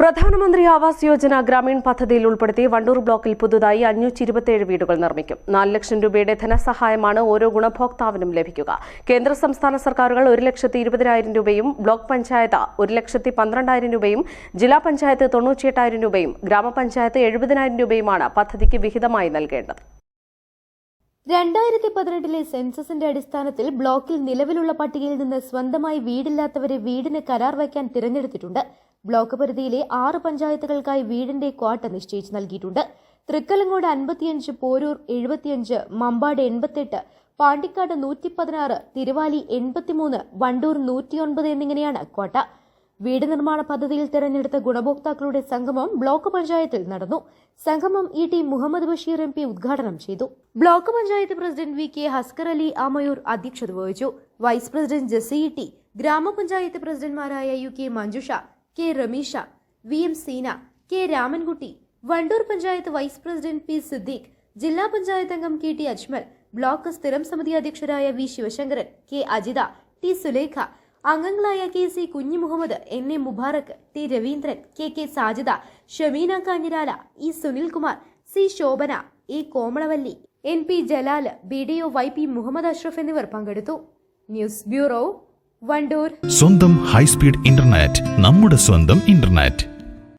Pradhan Mantri Awas Yojana Gramin പദ്ധതിയിൽ ഉൾപ്പെടുത്തി വണ്ടൂർ ബ്ലോക്കിൽ പുതുതായി അഞ്ഞൂറ്റി ഇരുപത്തിയേഴ് വീടുകൾ നിർമ്മിക്കും. നാല് ലക്ഷം രൂപയുടെ ധനസഹായമാണ് ഓരോ ഗുണഭോക്താവിനും ലഭിക്കുക. കേന്ദ്ര സംസ്ഥാന സർക്കാരുകൾ ഒരു ലക്ഷത്തി ഇരുപതിനായിരം രൂപയും ബ്ലോക്ക് പഞ്ചായത്ത് ഒരു ലക്ഷത്തി പന്ത്രണ്ടായിരം രൂപയും ജില്ലാ പഞ്ചായത്ത് തൊണ്ണൂറ്റിയെട്ടായിരം രൂപയും ഗ്രാമപഞ്ചായത്ത് എഴുപതിനായിരം രൂപയുമാണ് പദ്ധതിക്ക് വിഹിതമായി നൽകേണ്ടത്. രണ്ടായിരത്തി പതിനെട്ടിലെ സെൻസസിന്റെ അടിസ്ഥാനത്തിൽ ബ്ലോക്കിൽ നിലവിലുള്ള പട്ടികയിൽ നിന്ന് സ്വന്തമായി വീടില്ലാത്തവരെ വീടിന് കരാർ വയ്ക്കാൻ തിരഞ്ഞെടുത്തിട്ടുണ്ട്. ബ്ലോക്ക് പരിധിയിലെ ആറ് പഞ്ചായത്തുകൾക്കായി വീടിന്റെ ക്വാട്ട നിശ്ചയിച്ച് നൽകിയിട്ടുണ്ട്. തൃക്കലങ്ങോട് അൻപത്തിയഞ്ച് പോരൂർ എഴുപത്തിയഞ്ച് മമ്പാട് എൺപത്തെട്ട് പാണ്ടിക്കാട് നൂറ്റി പതിനാറ് തിരുവാലി എൺപത്തിമൂന്ന് വണ്ടൂർ നൂറ്റിയൊൻപത് എന്നിങ്ങനെയാണ് ക്വാട്ട. വീട് നിർമ്മാണ പദ്ധതിയിൽ തെരഞ്ഞെടുത്ത ഗുണഭോക്താക്കളുടെ സംഗമം ബ്ലോക്ക് പഞ്ചായത്തിൽ നടന്നു. സംഗമം E T Muhammad Basheer M P ഉദ്ഘാടനം ചെയ്തു. Block panchayat president V K Haskar Ali Amayur അധ്യക്ഷത വഹിച്ചു. Vice president Jasi E T ഗ്രാമപഞ്ചായത്ത് പ്രസിഡന്റ്മാരായ U K Manjusha K Rameesha V M Seena K Ramankutty Wandoor panchayat vice president P Siddique ജില്ലാ പഞ്ചായത്ത് അംഗം K T Ajmal block സ്ഥിരം സമിതി അധ്യക്ഷരായ V Sivasankaran K Ajitha T Sulekha അംഗങ്ങളായ K C Kunhimuhammed N A Mubarak T Raveendran K K Sajida Shameena Kanhirala E Sunilkumar C Shobhana A Komalavalli N P Jalal B D O Y P Muhammad Ashraf എന്നിവർ പങ്കെടുത്തു. News bureau Wandoor. സ്വന്തം high speed internet നമ്മുടെ സ്വന്തം internet.